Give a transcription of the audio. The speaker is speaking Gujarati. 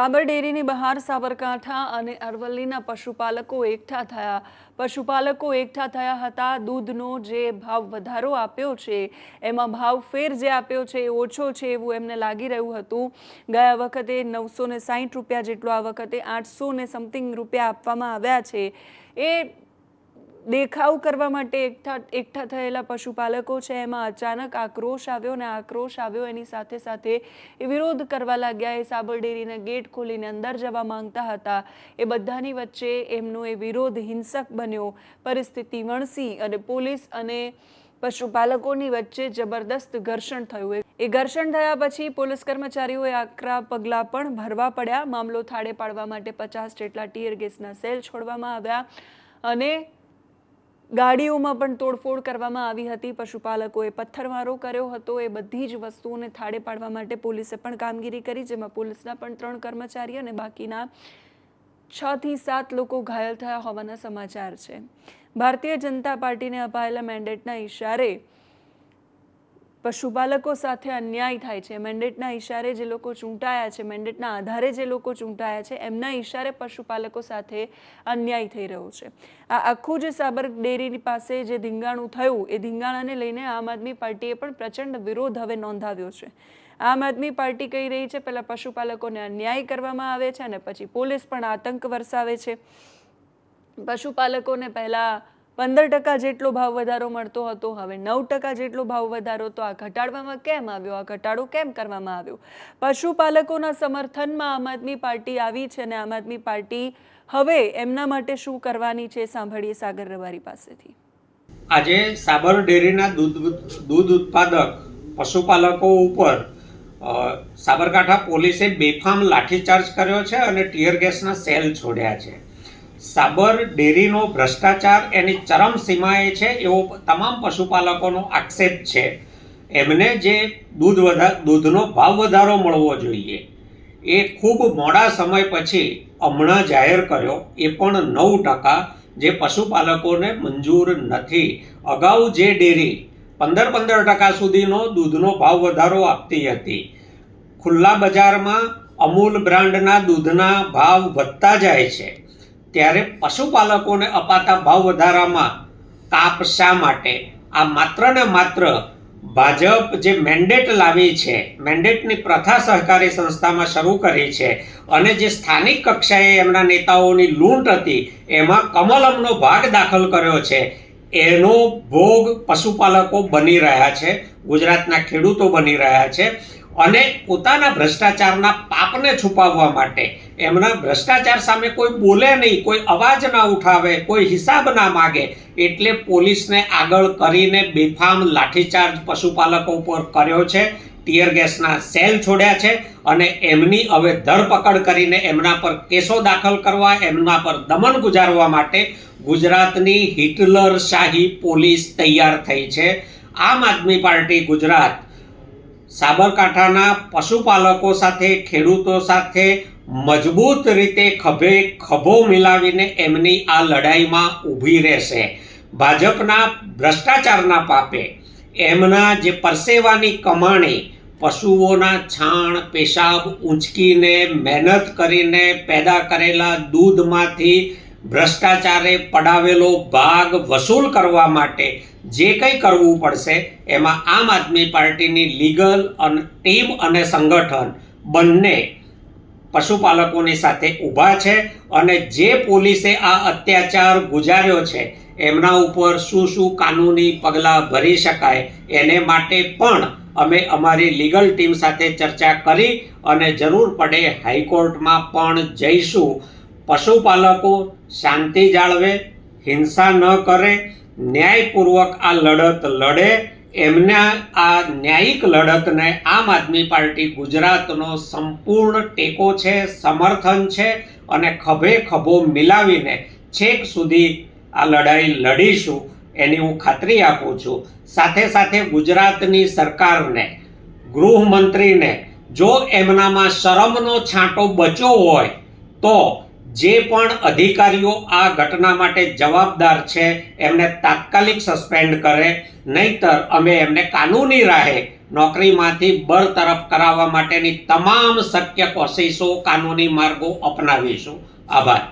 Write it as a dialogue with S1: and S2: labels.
S1: સાબર ડેરીની બહાર સાબરકાંઠા અને અરવલ્લીના પશુપાલકો એકઠા થયા. પશુપાલકો એકઠા થયા હતા. દૂધનો જે ભાવ વધારો આપ્યો છે, એમાં ભાવ ફેર જે આપ્યો છે એ ઓછો છે એવું એમને લાગી રહ્યું હતું. ગયા વખતે નવસો ને સાહીઠ રૂપિયા જેટલો આ વખતે આઠસો ને સમથિંગ રૂપિયા આપવામાં આવ્યા છે. એ દેખાવ કરવા માટે એકઠા એકઠા થયેલા પશુપાલકો છે. એમાં અચાનક આક્રોશ આવ્યો અને આક્રોશ આવ્યો. એની સાથે સાથે એ વિરોધ કરવા લાગ્યા. એ સાબર ડેરીના ગેટ ખોલીને અંદર જવા માંગતા હતા. એ બધાની વચ્ચે એમનો એ વિરોધ હિંસક બન્યો. પરિસ્થિતિ વણસી અને પોલીસ અને પશુપાલકોની વચ્ચે જબરદસ્ત ઘર્ષણ થયું. એ ઘર્ષણ થયા પછી પોલીસ કર્મચારીઓએ આકરા પગલાં પણ ભરવા પડ્યા. મામલો થાળે પાડવા માટે પચાસ જેટલા ટીયર ગેસના સેલ છોડવામાં આવ્યા અને ગાડીઓમાં પણ તોડફોડ કરવામાં આવી હતી. પશુપાલકોએ પથ્થરમારો કર્યો હતો. એ બધી જ વસ્તુઓને થાળે પાડવા માટે પોલીસે પણ કામગીરી કરી, જેમાં પોલીસના પણ ત્રણ કર્મચારી અને બાકીના છ થી સાત લોકો ઘાયલ થયા હોવાના સમાચાર છે. ભારતીય જનતા પાર્ટીને અપાયેલા મેન્ડેટના ઇશારે પશુપાલકો સાથે અન્યાય થાય છે. મેન્ડેટના ઇશારે જે લોકો ચૂંટાયા છે, મેન્ડેટના આધારે જે લોકો ચૂંટાયા છે, એમના ઇશારે પશુપાલકો સાથે અન્યાય થઈ રહ્યો છે. આ આખું જે સાબર ડેરીની પાસે જે ધીંગાણું થયું, એ ધીંગાણાને લઈને આમ આદમી પાર્ટીએ પણ પ્રચંડ વિરોધ હવે નોંધાવ્યો છે. આમ આદમી પાર્ટી કહી રહી છે, પહેલાં પશુપાલકોને અન્યાય કરવામાં આવે છે અને પછી પોલીસ પણ આતંક વરસાવે છે. પશુપાલકોને પહેલાં પંદર ટકા જેટલો ભાવ વધારો મળતો હતો, હવે નવ ટકા જેટલો ભાવ વધારો, તો આ ઘટાડવામાં કેમ આવ્યો? આ ઘટાડો કેમ કરવામાં આવ્યો? પશુપાલકોના સમર્થનમાં આમ આદમી પાર્ટી આવી છે અને આમ આદમી પાર્ટી હવે એમના માટે શું કરવાની છે સાંભળીએ સાગર રબારી પાસેથી.
S2: આજે સાબર ડેરીના દૂધ દૂધ ઉત્પાદક પશુપાલકો ઉપર સાબરકાંઠા પોલીસે બેફામ લાઠીચાર્જ કર્યો છે અને ટીયર ગેસના સેલ છોડ્યા છે. સાબર ડેરીનો ભ્રષ્ટાચાર એની ચરમ સીમાએ છે એવો તમામ પશુપાલકોનો આક્ષેપ છે. એમને જે દૂધ વધા, દૂધનો ભાવ વધારો મળવો જોઈએ. એ ખૂબ મોડા સમય પછી હમણાં જાહેર કર્યો. એ પણ નવ ટકા જે પશુપાલકોને મંજૂર નથી. અગાઉ જે ડેરી પંદર પંદર ટકા સુધીનો દૂધનો ભાવ વધારો આપતી હતી. ખુલ્લા બજારમાં અમૂલ બ્રાન્ડના દૂધના ભાવ વધતા જાય છે. ત્યારે પશુપાલકોને અપાતા ભાવ વધારામાં કાપ શા માટે? આ માત્ર ને માત્ર ભાજપ જે મેન્ડેટ લાવી છે મેન્ડેટની પ્રથા સહકારી સંસ્થામાં શરૂ કરી છે અને જે સ્થાનિક કક્ષાએ એમના નેતાઓની લૂંટ હતી, એમાં કમલમનો ભાગ દાખલ કર્યો છે. એનો ભોગ પશુપાલકો બની રહ્યા છે, ગુજરાતના ખેડૂતો બની રહ્યા છે. અને પોતાના ભ્રષ્ટાચારના પાપને છુપાવવા માટે. એમના ભ્રષ્ટાચાર સામે કોઈ બોલે નહીં, કોઈ અવાજ ના ઉઠાવે, કોઈ હિસાબ ના માગે, એટલે પોલીસને આગળ કરીને બેફામ લાઠીચાર્જ પશુપાલકો ઉપર કર્યો છે, ટીયર ગેસના સેલ છોડ્યા છે, અને એમની હવે ધરપકડ કરીને એમના પર કેસો દાખલ કરવા, એમના પર દમન ગુજારવા માટે ગુજરાતની હિટલર શાહી પોલીસ તૈયાર થઈ છે. આમ આદમી પાર્ટી ગુજરાત સાબરકાંઠાના પશુપાલકો સાથે, ખેડૂતો સાથે મજબૂત રીતે ખભે ખભો મિલાવીને એમની આ લડાઈમાં ઊભી રહેશે. ભાજપના ભ્રષ્ટાચારના પાપે એમના જે પરસેવાની કમાણી, પશુઓના છાણ, પેશાબ ઊંચકીને મહેનત કરીને પેદા કરેલા દૂધમાંથી ભ્રષ્ટાચારે પડાવેલો ભાગ વસૂલ કરવા માટે જે કંઈ કરવું પડશે, એમાં આમ આદમી પાર્ટીની લીગલ અને, ટીમ અને સંગઠન બંને પશુપાલકોની સાથે ઊભા છે અને જે પોલીસે આ અત્યાચાર ગુજાર્યો છે, એમના ઉપર શું શું કાનૂની પગલાં ભરી શકાય, એને માટે પણ અમે અમારી લીગલ ટીમ સાથે ચર્ચા કરી અને જરૂર પડે હાઈકોર્ટમાં પણ જઈશું. પશુપાલકો શાંતિ જાળવે, હિંસા ન કરે ન્યાયપૂર્વક આ લડત લડે, એમના આ ન્યાયિક લડતને આમ આદમી પાર્ટી ગુજરાતનો સંપૂર્ણ ટેકો છે, સમર્થન છે અને ખભે ખભો મિલાવીને છેક સુધી આ લડાઈ લડીશું એની હું ખાતરી આપું છું. સાથે સાથે ગુજરાતની સરકારને, ગૃહમંત્રીને, જો એમનામાં શરમનો છાંટો બચ્યો હોય, તો જે પણ અધિકારીઓ આ ઘટના માટે જવાબદાર છે, એમને તાત્કાલિક સસ્પેન્ડ કરે, નહીતર અમે એમને કાનૂની રાહે નોકરીમાંથી બરતરફ કરાવવા માટેની તમામ શક્ય કોશિશો, કાનૂની માર્ગો અપનાવીશું. આભાર.